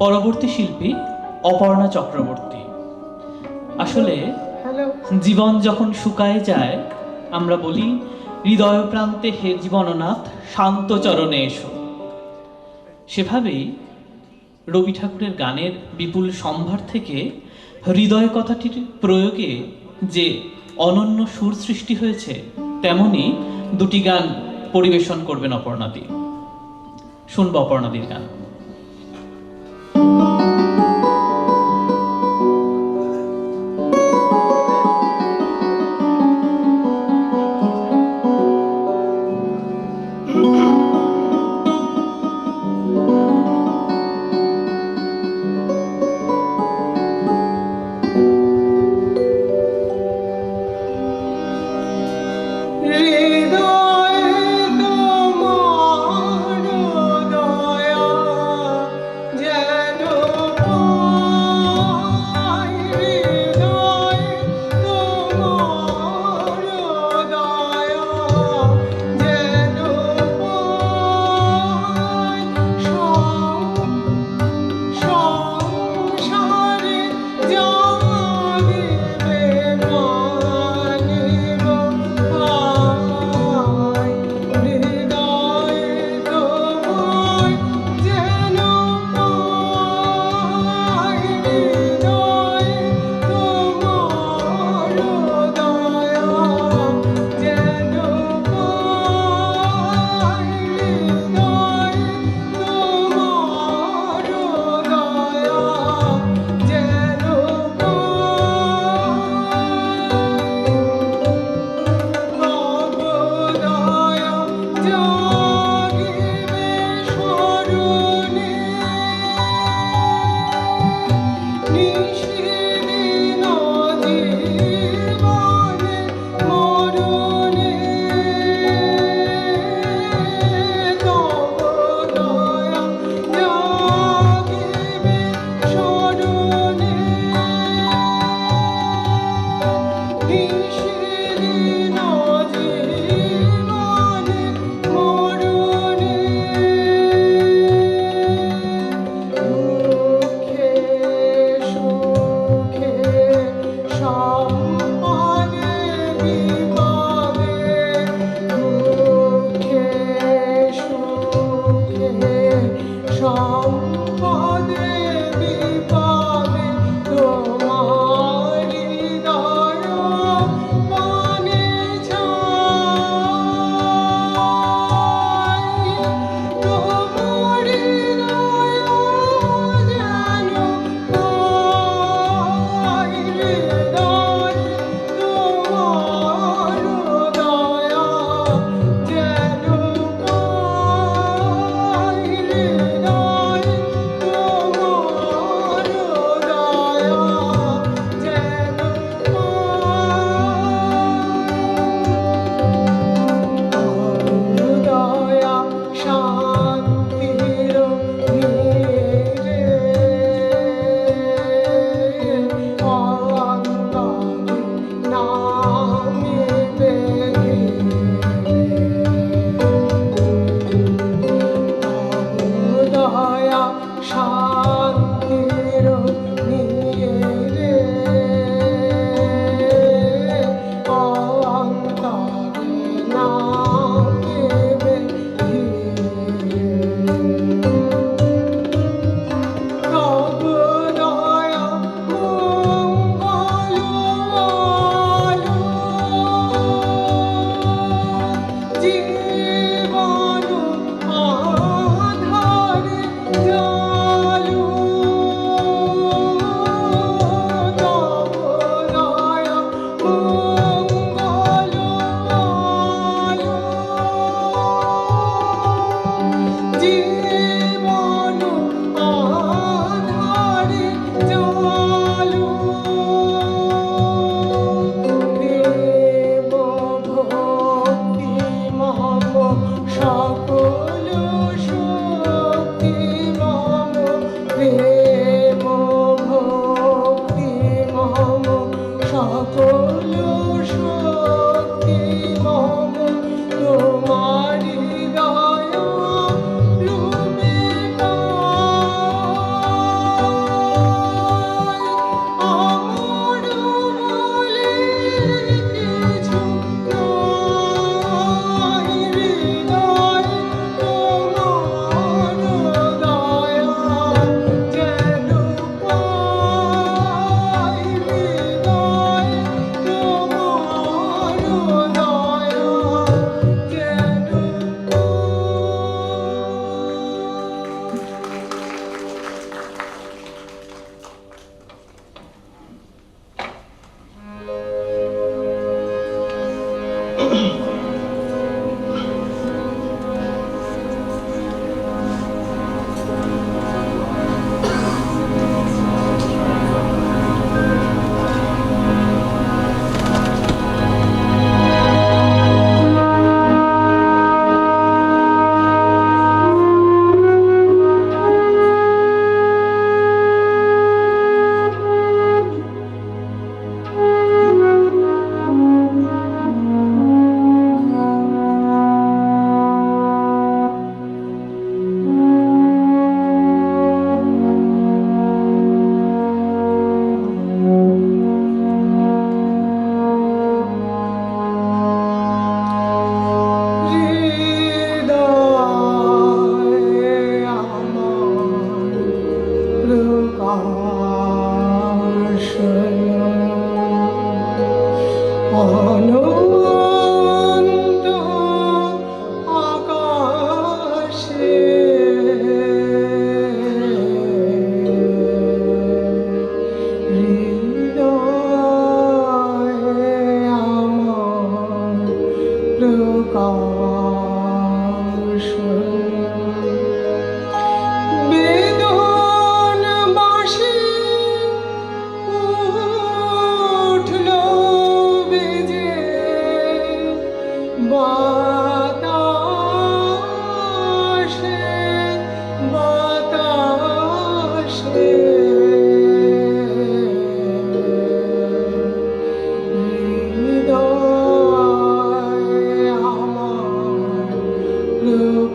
পরবর্তী শিল্পী অপর্ণা চক্রবর্তী। আসলে জীবন যখন শুকায় যায় আমরা বলি হৃদয় প্রান্তে হে জীবননাথ শান্ত চরণে এসো। সেভাবেই রবি ঠাকুরের গানের বিপুল সম্ভার থেকে হৃদয় কথাটির প্রয়োগে যে অনন্য সুর সৃষ্টি হয়েছে তেমনি দুটি গান পরিবেশন করবেন অপর্ণাদি। শুনব অপর্ণাদির গান। Oh no.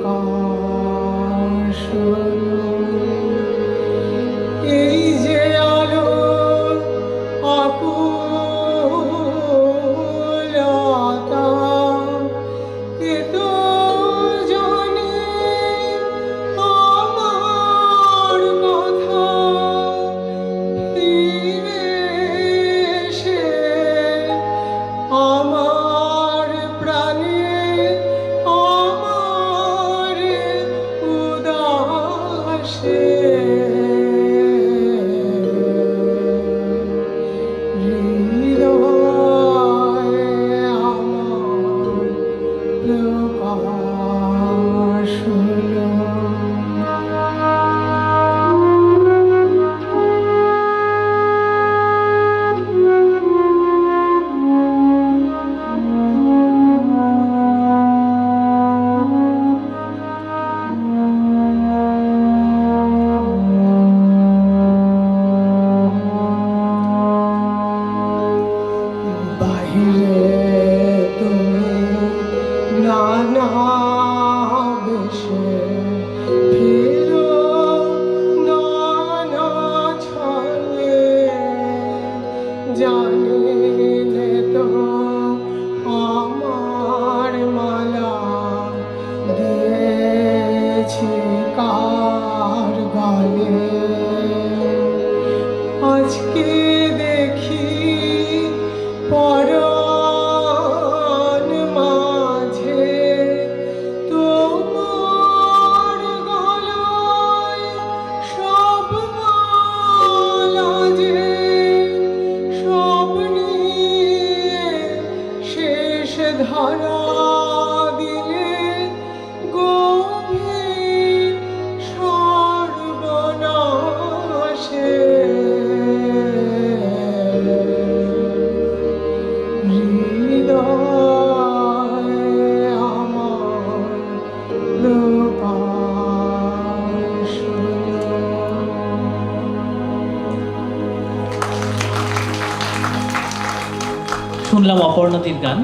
কাশ নানা বেশে ফিরো নানা ছলে জানিলে তো আমার মালা দিয়েছি কার গলে আজকে জান্নাতির গান।